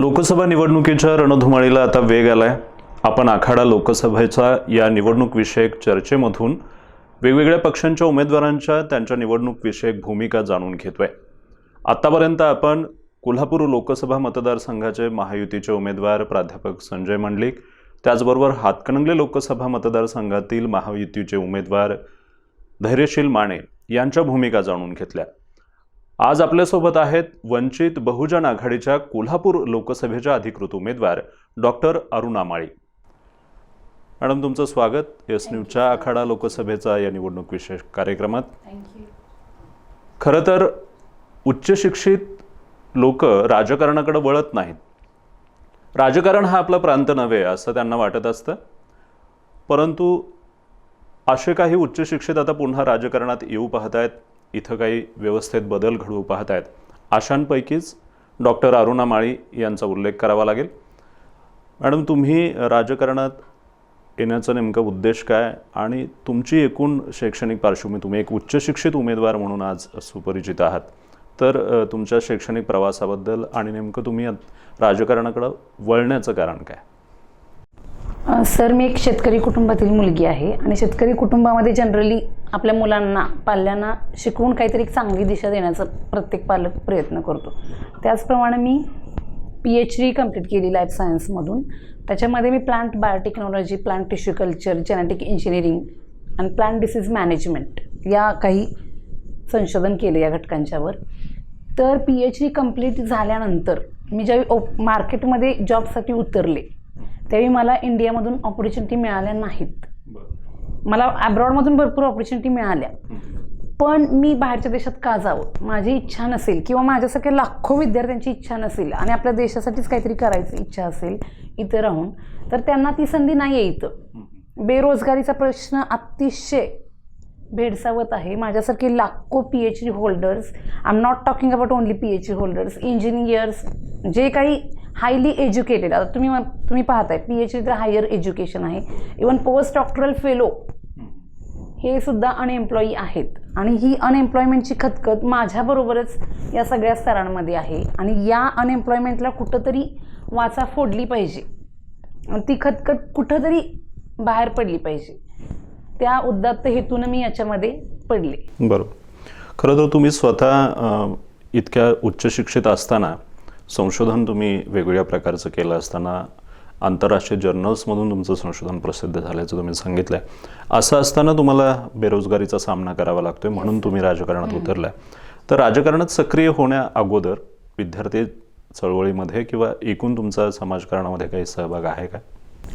लोकसभा निवडणुकीच्या रणधुमाळीला आता वेग आलाय. आपण आखाडा लोकसभेचा या निवडणूक विषयक चर्चेमधून वेगवेगळ्या पक्षांच्या उमेदवारांच्या त्यांच्या निवडणूक विषयक भूमिका जाणून घेतोय. आतापर्यंत आपण कोल्हापूर लोकसभा मतदारसंघाचे महायुतीचे उमेदवार प्राध्यापक संजय मंडलिक त्याचबरोबर हातकणंगले लोकसभा मतदारसंघातील महायुतीचे उमेदवार धैर्यशील माने यांच्या भूमिका जाणून घेतल्या. आज आपल्यासोबत आहेत वंचित बहुजन आघाडीच्या कोल्हापूर लोकसभेच्या अधिकृत उमेदवार डॉक्टर अरुणा माळी. मॅडम तुमचं स्वागत. एस न्यूजच्या आखाडा लोकसभेचा या निवडणूक विशेष कार्यक्रमात खरं तर उच्च शिक्षित लोक राजकारणाकडे वळत नाहीत. राजकारण हा आपला प्रांत नव्हे असं त्यांना वाटत असतं. परंतु असे काही उच्च शिक्षित आता पुन्हा राजकारणात येऊ पाहत आहेत इथं काही व्यवस्थेत बदल घडवू पाहत आहेत अशांपैकीच डॉक्टर अरुणा माळी यांचा उल्लेख करावा लागेल. मॅडम तुम्ही राजकारणात येण्याचा नेमका उद्देश काय? आणि तुमची एकूण शैक्षणिक पार्श्वभूमी तुम्ही एक उच्च शिक्षित उमेदवार म्हणून आज सुपरिचित आहात. तर तुमच्या शैक्षणिक प्रवासाबद्दल आणि नेमकं तुम्ही राजकारणाकडं वळण्याचं कारण काय? सर मी एक शेतकरी कुटुंबातील मुलगी आहे आणि शेतकरी कुटुंबामध्ये जनरली आपल्या मुलांना पाल्यांना शिकवून काहीतरी एक चांगली दिशा देण्याचा प्रत्येक पालक प्रयत्न करतो. त्याचप्रमाणे मी पी एच डी कंप्लीट केली लाईफ सायन्समधून त्याच्यामध्ये मी plant biotechnology plant tissue culture genetic engineering आणि प्लांट डिसीज मॅनेजमेंट या काही संशोधन केलं या घटकांच्यावर. तर पी एच डी कंप्लीट झाल्यानंतर मी ज्यावेळी ओप मार्केटमध्ये जॉबसाठी उतरले त्यावेळी मला इंडियामधून ऑपॉर्च्युनिटी मिळाल्या नाहीत. मला ॲब्रॉडमधून भरपूर ऑपॉर्च्युनिटी मिळाल्या. पण मी बाहेरच्या देशात का जावं? माझी इच्छा नसेल किंवा माझ्यासारख्या लाखो विद्यार्थ्यांची इच्छा नसेल आणि आपल्या देशासाठीच काहीतरी करायची इच्छा असेल इथं राहून तर त्यांना ती संधी नाही आहे इथं. बेरोजगारीचा प्रश्न अतिशय भेडसावत आहे. माझ्यासारखे लाखो P H D holders I am not talking about only P H D holders engineers जे काही हायली एज्युकेटेड. आता तुम्ही तुम्ही पाहताय पी एच डी तर हायर एज्युकेशन आहे. इवन पोस्ट डॉक्टरल फेलो हे सुद्धा अनएम्प्लॉई आहेत. आणि ही अनएम्प्लॉयमेंटची खतखत माझ्याबरोबरच या सगळ्या स्तरांमध्ये आहे. आणि या अनएम्प्लॉयमेंटला कुठंतरी वाचा फोडली पाहिजे. ती खतखत कुठंतरी बाहेर पडली पाहिजे. त्या उद्दात्त हेतून मी याच्यामध्ये पडले. बरोबर. खरं तर तुम्ही स्वतः इतक्या उच्च शिक्षित असताना संशोधन तुम्ही वेगवेगळ्या प्रकारचं केलं असताना आंतरराष्ट्रीय जर्नल्समधून तुमचं संशोधन प्रसिद्ध झाल्याचं तुम्ही सांगितलं असं असताना तुम्हाला बेरोजगारीचा सामना करावा लागतोय म्हणून तुम्ही राजकारणात उतरलाय. तर राजकारणात सक्रिय होण्या अगोदर विद्यार्थी चळवळीमध्ये किंवा एकूण तुमचा समाजकारणामध्ये काही सहभाग आहे का?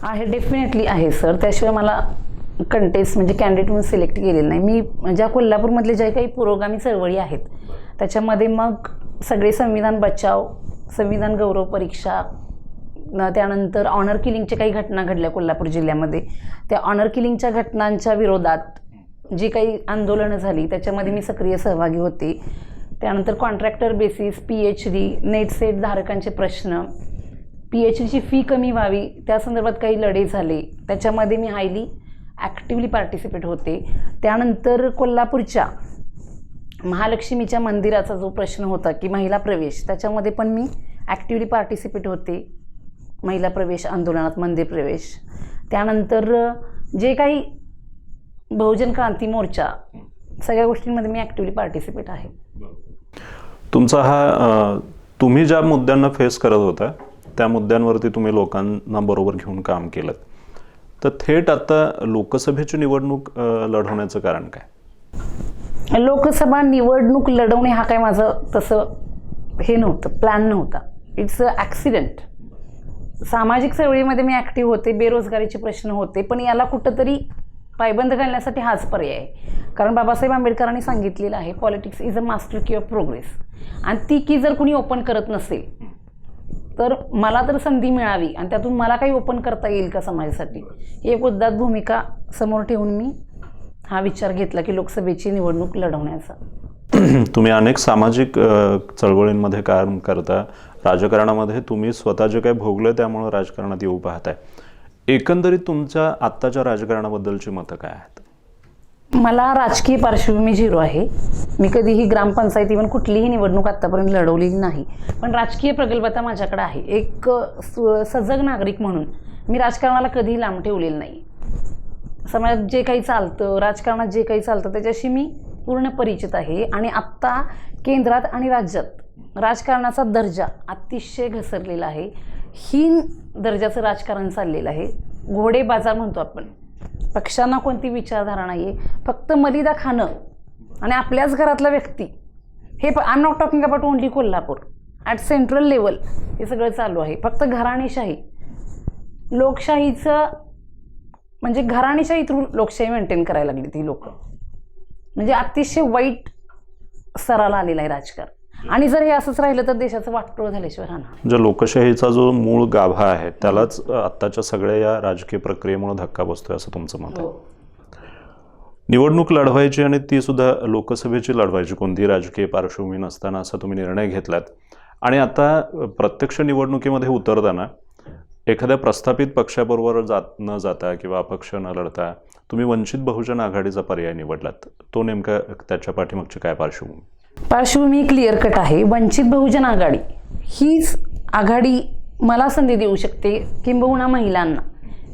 आहे डेफिनेटली आहे सर त्याशिवाय मला कंटेस्ट म्हणजे कॅन्डिडेट म्हणून सिलेक्ट केलेलं नाही. मी ज्या कोल्हापूरमधले ज्या काही पुरोगामी चळवळी आहेत त्याच्यामध्ये मग सगळे संविधान बचाव संविधान गौरव परीक्षा त्यानंतर ऑनर किलिंगच्या काही घटना घडल्या कोल्हापूर जिल्ह्यामध्ये. त्या ऑनर किलिंगच्या घटनांच्या विरोधात जी काही आंदोलनं झाली त्याच्यामध्ये मी सक्रिय सहभागी होते. त्यानंतर contractor basis P H D NET SET धारकांचे प्रश्न पी एच डीची फी कमी व्हावी त्या संदर्भात काही लढे झाले. त्याच्यामध्ये मी हायली ॲक्टिवली पार्टिसिपेट होते. त्यानंतर कोल्हापूरच्या महालक्ष्मीच्या मंदिराचा जो प्रश्न होता की महिला प्रवेश त्याच्यामध्ये पण मी ॲक्टिवली पार्टिसिपेट होते. महिला प्रवेश आंदोलनात मंदिर प्रवेश. त्यानंतर जे काही बहुजन क्रांती मोर्चा सगळ्या गोष्टींमध्ये मी ॲक्टिवली पार्टिसिपेट आहे. तुमचा हा तुम्ही ज्या मुद्द्यांना फेस करत होता त्या मुद्द्यांवरती तुम्ही लोकांना बरोबर घेऊन काम केलं तर थेट आता लोकसभेची निवडणूक लढवण्याचं कारण काय? लोकसभा निवडणूक लढवणे हा काय माझं तसं हे नव्हतं प्लॅन नव्हता. इट्स अ ॲक्सिडेंट सामाजिक चळवळीमध्ये मी ॲक्टिव्ह होते बेरोजगारीचे प्रश्न होते पण याला कुठंतरी पायबंद घालण्यासाठी हाच पर्याय आहे. कारण बाबासाहेब आंबेडकरांनी सांगितलेलं आहे politics is a master key of progress आणि ती की जर कुणी ओपन करत नसेल तर मला तर संधी मिळावी आणि त्यातून मला काही ओपन करता येईल का समाजासाठी? ही एक उद्दात भूमिका समोर ठेवून मी हा विचार घेतला की लोकसभेची निवडणूक लढवण्याचा. तुम्ही अनेक सामाजिक चळवळींमध्ये काम करता. राजकारणामध्ये तुम्ही स्वतः जे काही भोगलं त्यामुळं राजकारणात येऊ पाहताय. एकंदरीत तुमच्या आत्ताच्या राजकारणाबद्दलची मतं काय आहेत? मला राजकीय पार्श्वभूमी झिरो आहे. मी कधीही ग्रामपंचायती पण कुठलीही निवडणूक आत्तापर्यंत लढवलेली नाही. पण राजकीय प्रगल्भता माझ्याकडे आहे. एक सजग नागरिक म्हणून मी राजकारणाला कधीही लांब ठेवलेलं नाही. समाजात जे काही चालतं राजकारणात जे काही चालतं त्याच्याशी मी पूर्ण परिचित आहे. आणि आत्ता केंद्रात आणि राज्यात राजकारणाचा दर्जा अतिशय घसरलेला आहे. हीन दर्जाचं राजकारण चाललेलं आहे. घोडे बाजार म्हणतो आपण. पक्षांना कोणती विचारधारा नाही आहे फक्त मलिदा खाणं आणि आपल्याच घरातला व्यक्ती. हे प I not talking about only Kolhapur. At central level हे सगळं चालू आहे. फक्त घराणेशाही. लोकशाहीचं म्हणजे घराणेशाही थ्रू लोकशाही मेंटेन करायला लागली ती लोक. म्हणजे अतिशय वाईट स्तराला आलेलं आहे राजकारण. आणि जर हे असंच राहिलं तर देशाचं वाटोळ झाल्याशिवाय राहणार. म्हणजे लोकशाहीचा जो मूळ गाभा आहे त्यालाच आत्ताच्या सगळ्या या राजकीय प्रक्रियेमुळे धक्का बसतोय असं तुमचं मत आहे? निवडणूक लढवायची आणि ती सुद्धा लोकसभेची लढवायची कोणती राजकीय पार्श्वभूमी नसताना असा तुम्ही निर्णय घेतलात. आणि आता प्रत्यक्ष निवडणुकीमध्ये उतरताना एखाद्या प्रस्थापित पक्षाबरोबर जात न जाता किंवा अपक्ष न लढता तुम्ही वंचित बहुजन आघाडीचा पर्याय निवडलात. तो नेमका त्याच्या पाठीमागची काय पार्श्वभूमी? पार्श्वभूमी क्लिअर कट आहे. वंचित बहुजन आघाडी हीच आघाडी मला संधी देऊ शकते किंबहुना महिलांना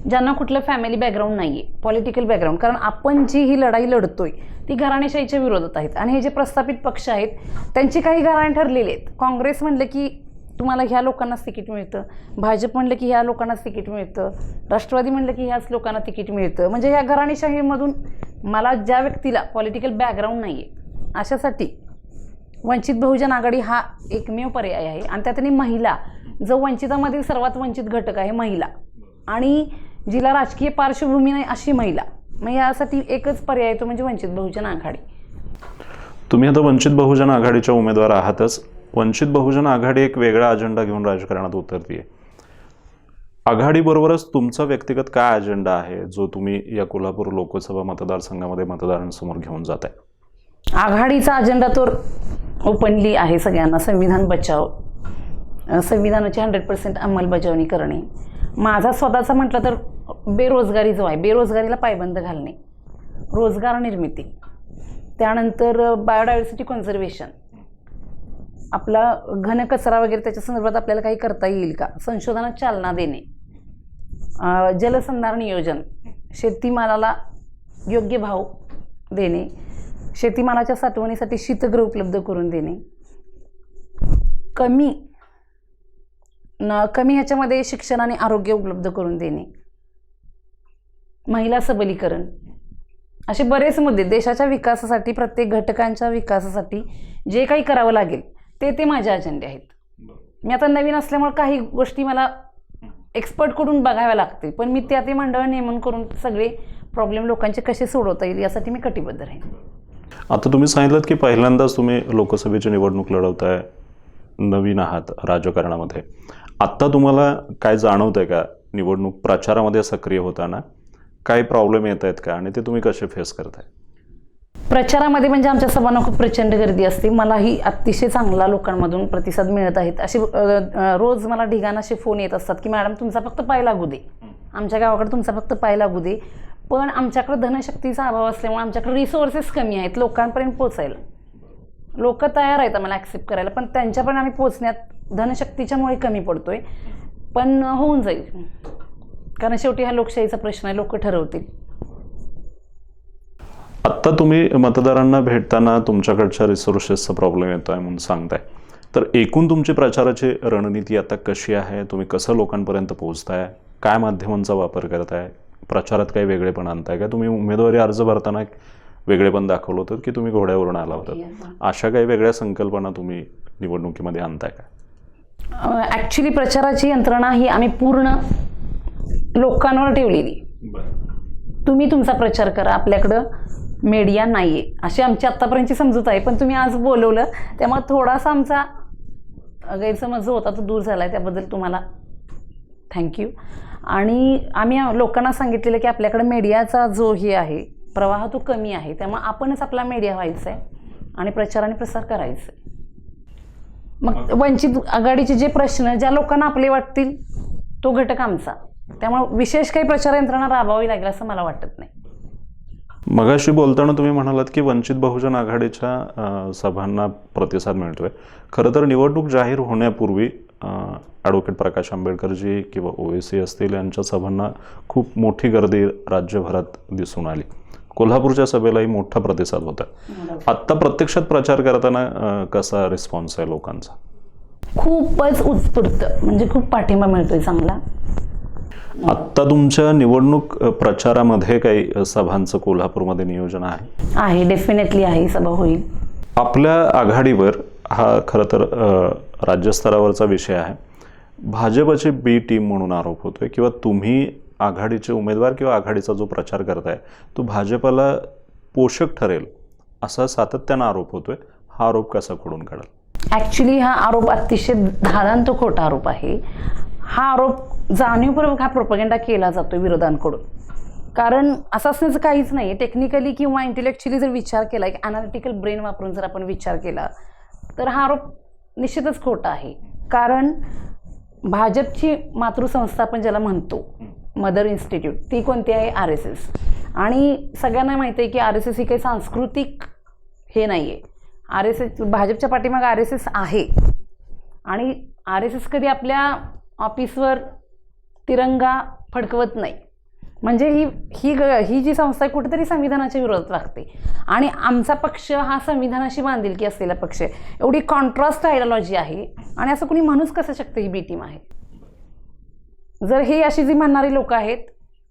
ज्यांना कुठलं फॅमिली बॅकग्राऊंड नाही आहे पॉलिटिकल बॅकग्राऊंड कारण आपण जी ही लढाई लढतोय ती घराणेशाहीच्या विरोधात आहेत. आणि हे जे प्रस्थापित पक्ष आहेत त्यांची काही घराणे ठरलेली आहेत. काँग्रेस म्हणलं की तुम्हाला ह्या लोकांनाच तिकीट मिळतं. भाजप म्हणलं की ह्या लोकांनाच तिकीट मिळतं. राष्ट्रवादी म्हणलं की ह्याच लोकांना तिकीट मिळतं. म्हणजे ह्या घराणेशाहीमधून मला ज्या व्यक्तीला पॉलिटिकल बॅकग्राऊंड नाही आहे अशासाठी वंचित बहुजन आघाडी हा एकमेव पर्याय आहे. आणि त्यातनी महिला जो वंचितामधील सर्वात वंचित घटक आहे महिला. आणि जिला राजकीय पार्श्वभूमी नाही अशी महिला. मग यासाठी एकच पर्याय तो म्हणजे वंचित बहुजन आघाडी. तुम्ही आता वंचित बहुजन आघाडीच्या उमेदवार आहातच. वंचित बहुजन आघाडी एक वेगळा अजेंडा घेऊन राजकारणात उतरतीये. आघाडीबरोबरच तुमचा व्यक्तिगत काय अजेंडा आहे जो तुम्ही या कोल्हापूर लोकसभा मतदारसंघामध्ये मतदारांसमोर घेऊन जात आहे आघाडीचा अजेंडा तर ओपनली आहे सगळ्यांना संविधान बचाव. संविधानाची हंड्रेड पर्सेंट अंमलबजावणी करणे. माझा स्वतःचा म्हटलं तर बेरोजगारी जो आहे बेरोजगारीला पायबंद घालणे. रोजगार निर्मिती. त्यानंतर बायोडायव्हर्सिटी कन्झर्वेशन आपला घनकचरा वगैरे त्याच्या संदर्भात आपल्याला काही करता येईल का? संशोधनात चालना देणे. जलसंधारण नियोजन. शेतीमालाला योग्य भाव देणे. शेतीमालाच्या साठवणीसाठी शीतगृह उपलब्ध करून देणे. कमी न कमी ह्याच्यामध्ये शिक्षण आणि आरोग्य उपलब्ध करून देणे. महिला सबलीकरण. असे बरेच मुद्दे. देशाच्या विकासासाठी प्रत्येक घटकांच्या विकासासाठी जे काही करावं लागेल ते ते माझे अजेंडे आहेत. मी आता नवीन असल्यामुळे काही गोष्टी मला एक्सपर्टकडून बघाव्या लागते पण मी त्या ते मंडळ नेमून करून सगळे प्रॉब्लेम लोकांचे कसे सोडवता येईल यासाठी मी कटिबद्ध राहीन. आता तुम्ही सांगितलं की पहिल्यांदाच तुम्ही लोकसभेची निवडणूक लढवताय नवीन आहात राजकारणामध्ये. आत्ता तुम्हाला काय जाणवत आहे का? निवडणूक प्रचारामध्ये सक्रिय होताना काही प्रॉब्लेम येत आहेत का? आणि ते तुम्ही कसे फेस करताय? प्रचारामध्ये म्हणजे आमच्या सभांना खूप प्रचंड गर्दी असते. मलाही अतिशय चांगला लोकांमधून प्रतिसाद मिळत आहेत. असे रोज मला ढिगाण असे फोन येत असतात की मॅडम तुमचा फक्त पाय लागू दे. आमच्या गावाकडे तुमचा फक्त पाय लागू दे. पण आमच्याकडे धनशक्तीचा अभाव असल्यामुळे आमच्याकडे रिसोर्सेस कमी आहेत लोकांपर्यंत पोचायला लोक तयार आहेत आम्हाला ॲक्सेप्ट करायला पण त्यांच्यापर्यंत आम्ही पोचण्यात धनशक्तीच्यामुळे कमी पडतोय. पण होऊन जाईल. कारण शेवटी हा लोकशाहीचा प्रश्न आहे लोक ठरवतील. आत्ता तुम्ही मतदारांना भेटताना तुमच्याकडच्या रिसोर्सेसचा प्रॉब्लेम येतो आहे म्हणून सांगताय. तर एकूण तुमची प्रचाराची रणनीती आता कशी आहे? तुम्ही कसं लोकांपर्यंत पोहोचताय? काय माध्यमांचा वापर करताय? प्रचारात काही वेगळेपण आणताय का? तुम्ही उमेदवारी अर्ज भरताना वेगळेपण दाखवलं होतं की तुम्ही घोड्यावरून आला होता. अशा काही वेगळ्या संकल्पना तुम्ही निवडणुकीमध्ये आणताय का? ॲक्च्युली प्रचाराची यंत्रणा ही आम्ही पूर्ण लोकांवर ठेवलेली. तुम्ही तुमचा प्रचार करा आपल्याकडं. मीडिया नाही आहे अशी आमची आत्तापर्यंतची समजूत आहे. पण तुम्ही आज बोलवलं त्यामुळे थोडासा आमचा गैरसमज जो होता तो दूर झाला आहे त्याबद्दल तुम्हाला थँक्यू आणि आम्ही लोकांना सांगितलेलं की आपल्याकडं मीडियाचा जो हे आहे प्रवाह तो कमी आहे. त्यामुळे आपणच आपला मीडिया व्हायचा आहे आणि प्रचार आणि प्रसार करायचा आहे मग? वंचित आघाडीचे जे प्रश्न ज्या लोकांना आपले वाटतील तो घटक आमचा. त्यामुळे विशेष काही प्रचार यंत्रणा राबवावी लागेल असं मला वाटत नाही. मगाशी बोलताना तुम्ही म्हणालात की वंचित बहुजन आघाडीच्या सभांना प्रतिसाद मिळतोय. खरं तर निवडणूक जाहीर होण्यापूर्वी ॲडव्होकेट प्रकाश आंबेडकरजी किंवा ओवेसी असतील यांच्या सभांना खूप मोठी गर्दी राज्यभरात दिसून आली. कोल्हापूरच्या सभेलाही मोठा प्रतिसाद होता. आत्ता प्रत्यक्षात प्रचार करताना कसा रिस्पॉन्स आहे लोकांचा? खूपच उत्स्फूर्त म्हणजे खूप पाठिंबा मिळतोय चांगला. आत्ता तुमच्या निवडणूक प्रचारामध्ये काही सभांचं कोल्हापूरमध्ये नियोजन आहे? आहे डेफिनेटली आहे सभा होईल. आपल्या आघाडीवर हा खरं तर अ, राज्यस्तरावरचा विषय आहे. भाजपची बी टीम म्हणून आरोप होतोय किंवा तुम्ही आघाडीचे उमेदवार किंवा आघाडीचा जो प्रचार करताय तो भाजपला पोषक ठरेल असा सातत्यानं आरोप होतोय. हा आरोप कसा खोडून काढाल? ॲक्च्युली हा आरोप अतिशय धारांत खोटा आरोप आहे. हा आरोप जाणीवपूर्वक हा प्रोपगेंडा केला जातो विरोधांकडून. कारण असं असण्याचं काहीच नाही टेक्निकली किंवा इंटेलेक्च्युअली जर विचार केला एक अनालिटिकल ब्रेन वापरून जर आपण विचार केला तर हा आरोप निश्चितच खोटा आहे. कारण भाजपची मातृसंस्था आपण ज्याला म्हणतो मदर इन्स्टिट्यूट ती कोणती आहे? आर एस एस आणि सगळ्यांना माहिती आहे की आर एस एस ही काही सांस्कृतिक हे नाही आहे आर एस एस भाजपच्या पाठीमागे आर एस एस आहे. आणि आर एस एस कधी आपल्या ऑफिसवर तिरंगा फडकवत नाही. म्हणजे ही ही ग ही जी संस्था आहे कुठेतरी संविधानाच्या विरोधात वागते. आणि आमचा पक्ष हा संविधानाशी बांधिलकी असलेला पक्ष आहे. एवढी कॉन्ट्रास्ट आयडियॉलॉजी आहे. आणि असं कुणी म्हणूच कसं शकतं ही बी टीम आहे? जर हे अशी जी म्हणणारी लोक आहेत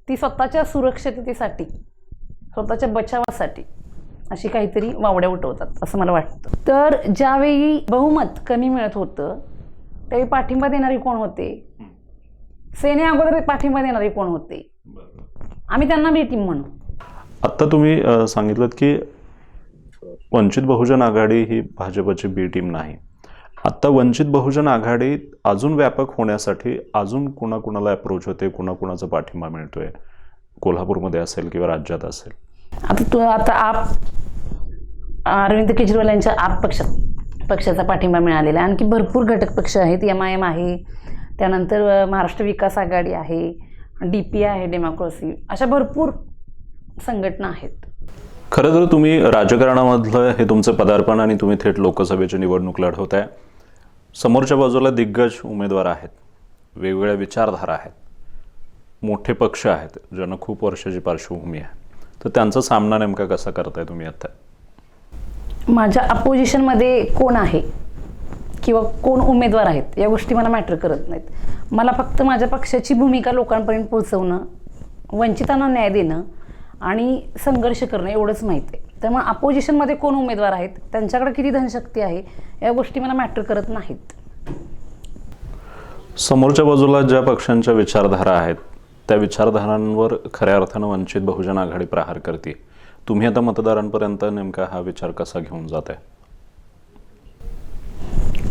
ती स्वतःच्या सुरक्षिततेसाठी स्वतःच्या बचावासाठी अशी काहीतरी वावड्या उठवतात असं मला वाटतं. तर ज्यावेळी बहुमत कमी मिळत होतं त्यावेळी पाठिंबा देणारे कोण होते? सेने अगोदर पाठिंबा देणारे कोण होते? आम्ही त्यांना बी टीम म्हणू आत्ता तुम्ही सांगितलं की वंचित बहुजन आघाडी ही भाजपची बी टीम नाही. आत्ता वंचित बहुजन आघाडी अजून व्यापक होण्यासाठी अजून कुणाकुणाला अप्रोच होते कुणाकुणाचा पाठिंबा मिळतोय? कोल्हापूरमध्ये असेल किंवा राज्यात असेल? आता तू आता आप अरविंद केजरीवाल यांच्या आप पक्षात पक्षाचा पाठिंबा मिळालेला आहे. आणखी भरपूर घटक पक्ष आहेत. एम आय एम आहे. त्यानंतर महाराष्ट्र विकास आघाडी आहे डी पी आहे डेमोक्रेसी अशा भरपूर संघटना आहेत. खरं तर तुम्ही राजकारणामधलं हे तुमचं पदार्पण आणि तुम्ही थेट लोकसभेची निवडणूक लढवत आहे समोरच्या बाजूला दिग्गज उमेदवार आहेत. वेगवेगळ्या विचारधारा आहेत. मोठे पक्ष आहेत ज्यांना खूप वर्षाची पार्श्वभूमी आहे. तर त्यांचा सामना नेमका कसा करताय तुम्ही आता? माझ्या अपोजिशनमध्ये कोण आहे? किंवा कोण उमेदवार आहेत या गोष्टी मला मॅटर करत नाहीत. मला फक्त माझ्या पक्षाची भूमिका लोकांपर्यंत पोहोचवणं वंचितांना न्याय देणं आणि संघर्ष करणं एवढंच माहीत आहे. त्यामुळे अपोजिशनमध्ये कोण उमेदवार आहेत त्यांच्याकडे किती धनशक्ती आहे या गोष्टी मला मॅटर करत नाहीत. समोरच्या बाजूला ज्या पक्षांच्या विचारधारा आहेत त्या विचारधारांवर खऱ्या अर्थानं वंचित बहुजन आघाडी प्रहार करते. तुम्ही आता मतदारांपर्यंत नेमका हा विचार कसा घेऊन जात आहे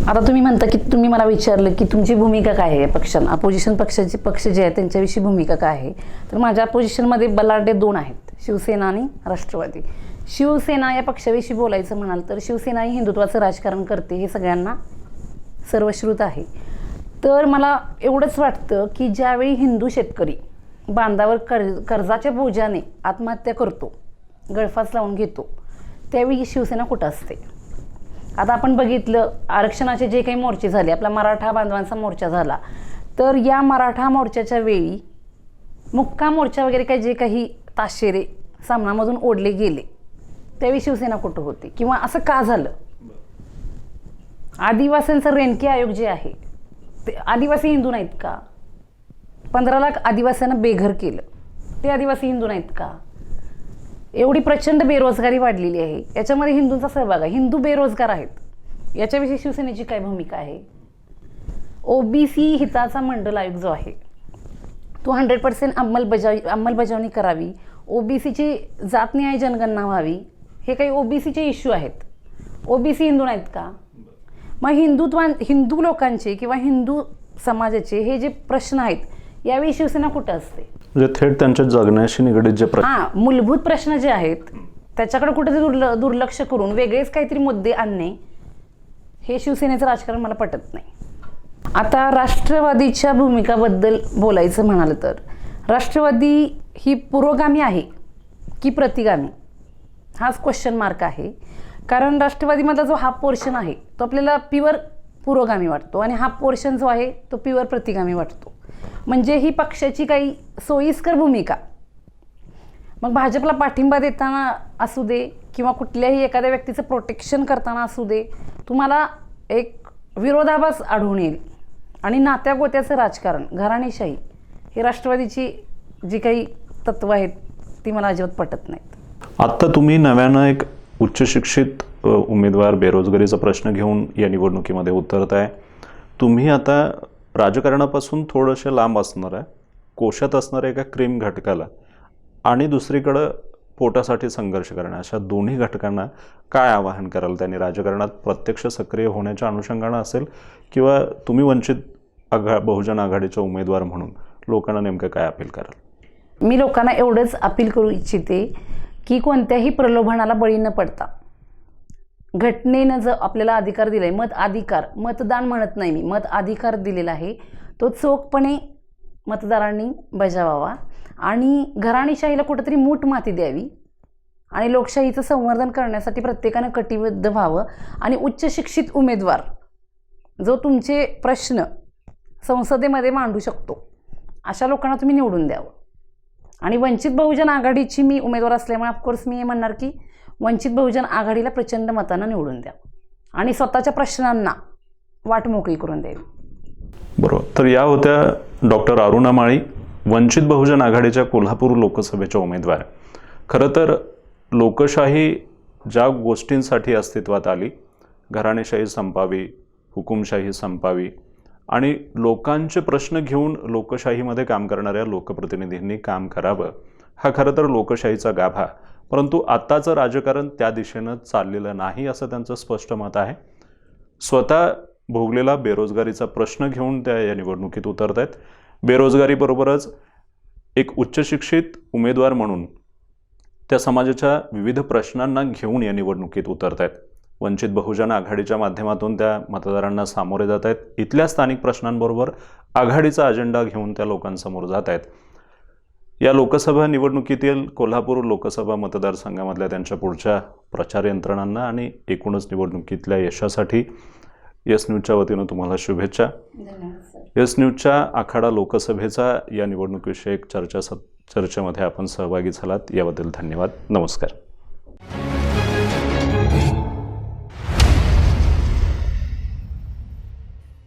आता तुम्ही म्हणता की तुम्ही मला विचारलं की तुमची भूमिका काय आहे पक्षांना अपोजिशन पक्षाची पक्ष जे आहे त्यांच्याविषयी भूमिका काय आहे? तर माझ्या अपोजिशनमध्ये बलाढ्य दोन आहेत शिवसेना आणि राष्ट्रवादी. शिवसेना या पक्षाविषयी बोलायचं म्हणाल तर शिवसेना ही हिंदुत्वाचं राजकारण करते हे सगळ्यांना सर्वश्रुत आहे. तर मला एवढंच वाटतं की ज्यावेळी हिंदू शेतकरी बांधावर कर्ज कर्जाच्या बोजाने आत्महत्या करतो गळफास लावून घेतो त्यावेळी शिवसेना कुठं असते? आता आपण बघितलं आरक्षणाचे जे काही मोर्चे झाले आपला मराठा बांधवांचा मोर्चा झाला. तर या मराठा मोर्चाच्या वेळी मुक्का मोर्चा वगैरे काही जे काही ताशेरे सामनामधून ओढले गेले त्यावेळी शिवसेना कुठं होती? किंवा असं का झालं? आदिवासींचं रेणके आयोग जे आहे ते आदिवासी हिंदू नाहीत का? पंधरा लाख आदिवासींना बेघर केलं. ते आदिवासी हिंदू नाहीत का? एवढी प्रचंड बेरोजगारी वाढलेली आहे. याच्यामध्ये हिंदूंचा सहभाग आहे. हिंदू बेरोजगार आहेत. याच्याविषयी शिवसेनेची काय भूमिका आहे? ओबीसी हिताचा मंडल आयोग जो आहे तो हंड्रेड पर्सेंट अंमलबजावी अंमलबजावणी करावी. ओबीसीची जात न्याय जनगणना व्हावी. हे काही ओबीसीचे इश्यू आहेत. ओबीसी हिंदू नाहीत का? मग हिंदुत्वा हिंदू लोकांचे किंवा हिंदू समाजाचे हे जे प्रश्न आहेत यावेळी शिवसेना कुठं असते? म्हणजे थेट त्यांच्या जगण्याशी निगडीत जे प्रश्न हा मूलभूत प्रश्न जे आहेत त्याच्याकडे कुठेतरी दुर्ल दुर्लक्ष करून वेगळेच काहीतरी मुद्दे आणणे हे शिवसेनेचं राजकारण मला पटत नाही. आता राष्ट्रवादीच्या भूमिकाबद्दल बोलायचं म्हणाल तर राष्ट्रवादी ही पुरोगामी आहे की प्रतिगामी? हाच क्वेश्चन मार्क आहे. कारण राष्ट्रवादीमधला जो हा पोर्शन आहे तो आपल्याला प्युअर पुरोगामी वाटतो आणि हा पोर्शन जो आहे तो प्युअर प्रतिगामी वाटतो. म्हणजे ही पक्षाची काही सोयीस्कर भूमिका. मग भाजपला पाठिंबा देताना असू दे किंवा कुठल्याही एखाद्या व्यक्तीचं प्रोटेक्शन करताना असू दे तुम्हाला एक विरोधाभास आढळून येईल. आणि नात्या गोत्याचं राजकारण घराणेशाही ही राष्ट्रवादीची जी काही तत्त्व आहेत ती मला अजिबात पटत नाहीत. आत्ता तुम्ही नव्यानं एक उच्च शिक्षित उमेदवार बेरोजगारीचा प्रश्न घेऊन या निवडणुकीमध्ये उतरताय तुम्ही आता राजकारणापासून थोडंसं लांब असणार आहे. कोशात असणाऱ्या एका क्रीम घटकाला? आणि दुसरीकडं पोटासाठी संघर्ष करणं. अशा दोन्ही घटकांना काय आवाहन कराल? त्यांनी राजकारणात प्रत्यक्ष सक्रिय होण्याच्या अनुषंगानं असेल किंवा तुम्ही वंचित आघा बहुजन आघाडीचा उमेदवार म्हणून लोकांना नेमकं काय अपील कराल? मी लोकांना एवढंच अपील करू इच्छिते की कोणत्याही प्रलोभनाला बळी न पडता घटनेनं जर आपल्याला अधिकार दिला आहे मत अधिकार मतदान म्हणत नाही मी मत अधिकार दिलेला आहे तो चोखपणे मतदारांनी बजावावा आणि घराणेशाहीला कुठंतरी मूठ माती द्यावी आणि लोकशाहीचं संवर्धन करण्यासाठी प्रत्येकानं कटिबद्ध व्हावं आणि उच्च शिक्षित उमेदवार जो तुमचे प्रश्न संसदेमध्ये मांडू शकतो अशा लोकांना तुम्ही निवडून द्यावं. आणि वंचित बहुजन आघाडीची मी उमेदवार असल्यामुळे ऑफकोर्स मी हे म्हणणार की वंचित बहुजन आघाडीला प्रचंड मतानं निवडून द्या. आणि स्वतःच्या प्रश्नांना वाट मोकळी करून देईल बरोबर. तर या होत्या डॉक्टर अरुणा माळी वंचित बहुजन आघाडीच्या कोल्हापूर लोकसभेच्या उमेदवार. खरं तर लोकशाही ज्या गोष्टींसाठी अस्तित्वात आली घराणेशाही संपावी हुकुमशाही संपावी आणि लोकांचे प्रश्न घेऊन लोकशाहीमध्ये काम करणाऱ्या लोकप्रतिनिधींनी काम करावं हा खरं तर लोकशाहीचा गाभा. परंतु आत्ताचं राजकारण त्या दिशेनं चाललेलं नाही असं त्यांचं स्पष्ट मत आहे. स्वतः भोगलेला बेरोजगारीचा प्रश्न घेऊन त्या या निवडणुकीत उतरत आहेत बेरोजगारीबरोबरच एक उच्चशिक्षित उमेदवार म्हणून त्या समाजाच्या विविध प्रश्नांना घेऊन या निवडणुकीत उतरत आहेत वंचित बहुजन आघाडीच्या माध्यमातून त्या मतदारांना सामोरे जात आहेत इथल्या स्थानिक प्रश्नांबरोबर आघाडीचा अजेंडा घेऊन त्या लोकांसमोर जात आहेत या लोकसभा निवडणुकीतील कोल्हापूर लोकसभा मतदारसंघामधल्या त्यांच्या पुढच्या प्रचार यंत्रणांना आणि एकूणच निवडणुकीतल्या यशासाठी येस न्यूजच्या वतीनं तुम्हाला शुभेच्छा. येस न्यूजच्या आखाडा लोकसभेचा या निवडणुकीविषयक चर्चा चर्चेमध्ये आपण सहभागी झालात. याबद्दल धन्यवाद. नमस्कार.